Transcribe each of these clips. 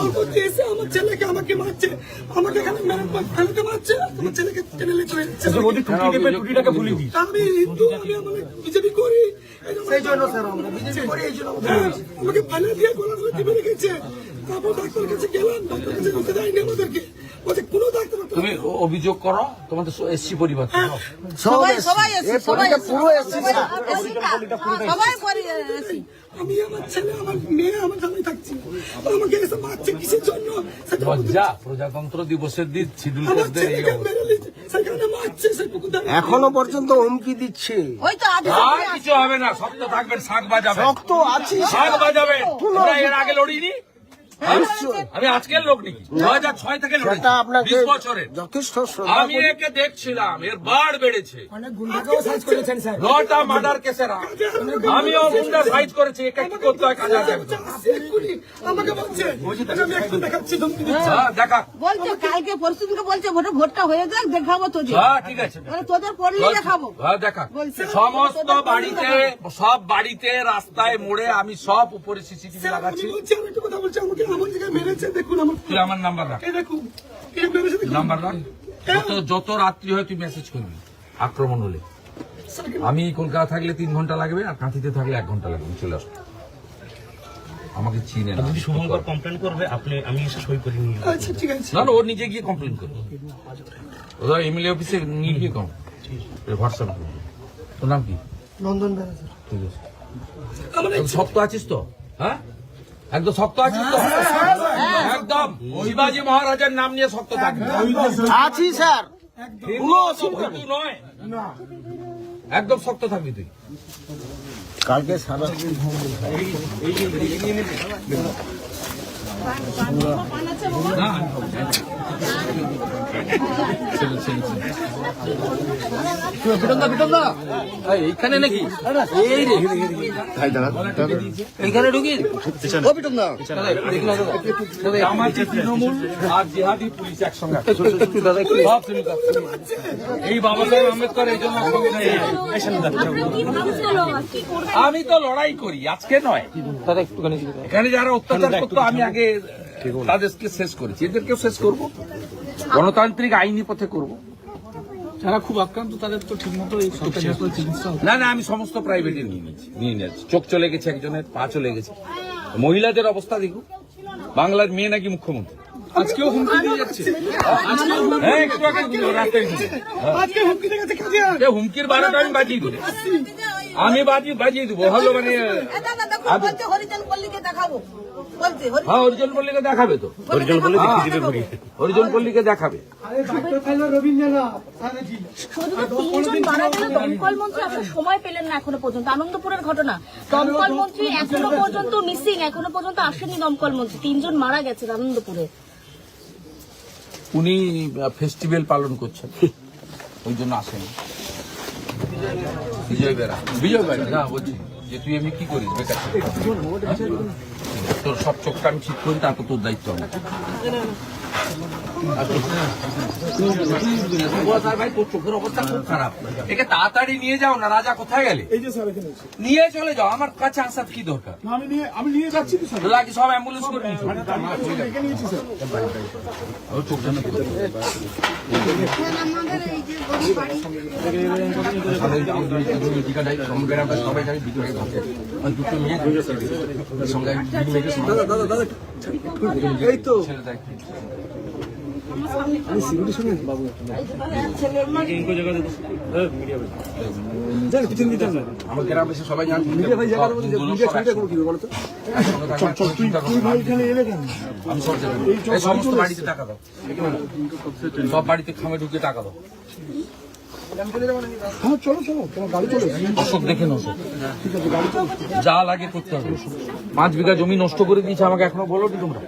পরবর্তী এসে আমার ছেলেকে আমাকে মারছে। আমাকে এখানে মেরে ফেলতে মারছে। আমার ছেলেকে টেনে চলে যাচ্ছে। মোদী টুটি টেপে টুটিটাকে ভুলে দিই আমি হিন্দু আমি আমার বিজেপি করি। সেই জন্য স্যার আমরা বিজেপি করি এই জন্য আমাকে ফেলে দিয়ে গোলা করে টিপে রেখেছে। তারপর ডাক্তার কাছে গেলাম ডাক্তার কাছে ঢুকতে দেয়নি আমাদেরকে। তুমি অভিযোগ করো তোমাদের এসসি পরিবার তো। সবাই সবাই এসছি সবাই পুরো এসছি সবাই পরি এসছি আমি আমার ছেলে আমার মেয়ে আমার জামাই থাকছি। আমাকে এসে মারছে কিসের জন্য? লজ্জা প্রজাতন্ত্র দিবসের দিন শিডিউল সেটুকু জানি। এখনও পর্যন্ত হুমকি দিচ্ছে। ওই তো কিছু হবে না শক্ত থাকবেন শাক বাজাবেন। রক্ত আছে শাক তোমরা এর আগে লড়িনি। আমি আজকের লোক নাকি? দু হাজার ছয় থেকে সেটা লড়েছি আপনাকে বিশ বছরের। যথেষ্ট শ্রদ্ধা আমি একে দেখছিলাম এর বাড় বেড়েছে। অনেক গুন্ডাকেও সাইজ করেছেন স্যার। নটা মার্ডার কেসের আমিও গুন্ডা সাইজ করেছি একে কি করতে হয় কাজে বলছে হ্যাঁ দেখা। কালকে পরশু দিনকে বলছে ভোটে ভোটটা হয়ে যাক দেখাবো তোদের। হ্যাঁ ঠিক আছে। মানে তোদের পড়লে দেখাবো। হ্যাঁ দেখা। সমস্ত বাড়িতে সব বাড়িতে রাস্তায় মোড়ে আমি সব উপরে সিসিটিভি লাগাচ্ছি। আমি কথা বলছি আমাকে মেরেছে দেখুন আমার আমার নাম্বার রাখ। এই দেখুন এই মেরেছে নাম্বার রাখ। যত যত রাত্রি হয় তুই মেসেজ করবি। আক্রমণ হলে। আমি কলকাতা থাকলে তিন ঘণ্টা লাগবে আর কাঁথিতে থাকলে এক ঘণ্টা লাগবে। চলে আসব। আমাকে চিনে না যদি কমপ্লেন করবে আপনি আমি এসে সই করে নিয়ে আচ্ছা ঠিক আছে। না না ও নিজে গিয়ে কমপ্লেন করবে ওরা এমএলএ অফিসে নিয়ে গিয়ে কম। হোয়াটসঅ্যাপ করবে। তোর নাম কি? নন্দন বেড়া ঠিক আছে। আমার একদম আছিস তো? হ্যাঁ? একদম শক্ত আছিস তো? একদম। শিবাজি মহারাজের নাম নিয়ে শক্ত থাকবি আছি স্যার। নয়। একদম শক্ত থাকবি তুই। কালকে সারা না। এইখানে নাকি? রে। এইখানে ঢুকি? তৃণমূল আর জেহাদি পুলিশ একসঙ্গে। এই বাবা সাহেব আম্বেদকর এই জন্য আমি তো লড়াই করি আজকে নয়। এখানে যারা অত্যাচার করতো আমি আগে তাদেরকে শেষ করেছি। এদেরকেও শেষ করব। গণতান্ত্রিক আইনি পথে করব। যারা খুব আক্রান্ত তাদের তো ঠিকমতো হাসপাতালে চিকিৎসা না না আমি সমস্ত প্রাইভেটে নিয়ে নিয়েছি নিয়ে নিয়েছি। চোখ চলে গেছে একজনের পা চলে গেছে। মহিলাদের অবস্থা দেখুন। বাংলার মেয়ে নাকি মুখ্যমন্ত্রী? আজকেও হুমকি দিয়ে যাচ্ছে। হুমকির বারোটা আমি বাজিয়ে দেবো আমি বাজি বাজিয়ে দেবো ভালো মানে হরিজন পল্লীকে দেখাবো। হ্যাঁ অরিজন পল্লীকে দেখাবে তো। হরিজন পল্লী অরিজন পল্লীকে দেখাবে। শুধু তো তিনজন মারা গেল? দমকল মন্ত্রী আপনার সময় পেলেন না এখনও পর্যন্ত। আনন্দপুরের ঘটনা। দমকল মন্ত্রী এখনও পর্যন্ত মিসিং এখনও পর্যন্ত আসেনি দমকল মন্ত্রী। তিনজন মারা গেছেন আনন্দপুরে। উনি ফেস্টিভ্যাল পালন করছেন। ওই জন্য আসেন। বিজয় বেড়া বিজয় বেড়া না বলছি যে তুই এমনি কি করিস? বেকার। তোর সব চোখটা আমি ঠিক করি তারপর তোর দায়িত্ব আমার। আর ভাই তোর চোখের অবস্থা খুব খারাপ। একে তাড়াতাড়ি নিয়ে যাও না রাজা কোথায় গেলে? এই যে স্যার এখানে আছে। নিয়ে চলে যাও আমার কাছে আসার কি দরকার? আমি নিয়ে যাচ্ছি লাগে সব অ্যাম্বুলেন্স করে। সবাই দুটো মেয়ে। সঙ্গে আমার গ্রামে সবাই জানে বাড়িতে টাকা দাও। সব বাড়িতে খামে ঢুকে টাকা দাও। হ্যাঁ চলো চলো, তোমার গাড়ি চলে অশোক দেখে নষ্ট যা লাগে করতে হবে। পাঁচ বিঘা জমি নষ্ট করে দিয়েছে, আমাকে এখনও বলো নি তোমরা?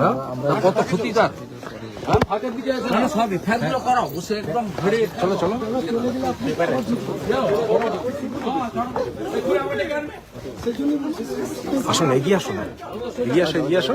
হ্যাঁ? কত ক্ষতি তার? ঘুরে। চলো চলো। আসুন, এগিয়ে আসুন। এগিয়ে আসো এগিয়ে আসো।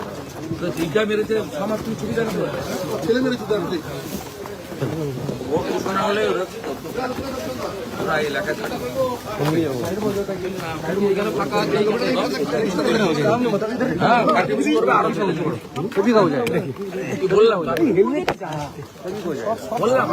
তিনটা মেরেছে সমাজ তুমি ছবি দেখো। ছেলে মেরেছে ও ঘোষণা হলে ওরা এলাকায় হ্যাঁ বললাম? বললাম।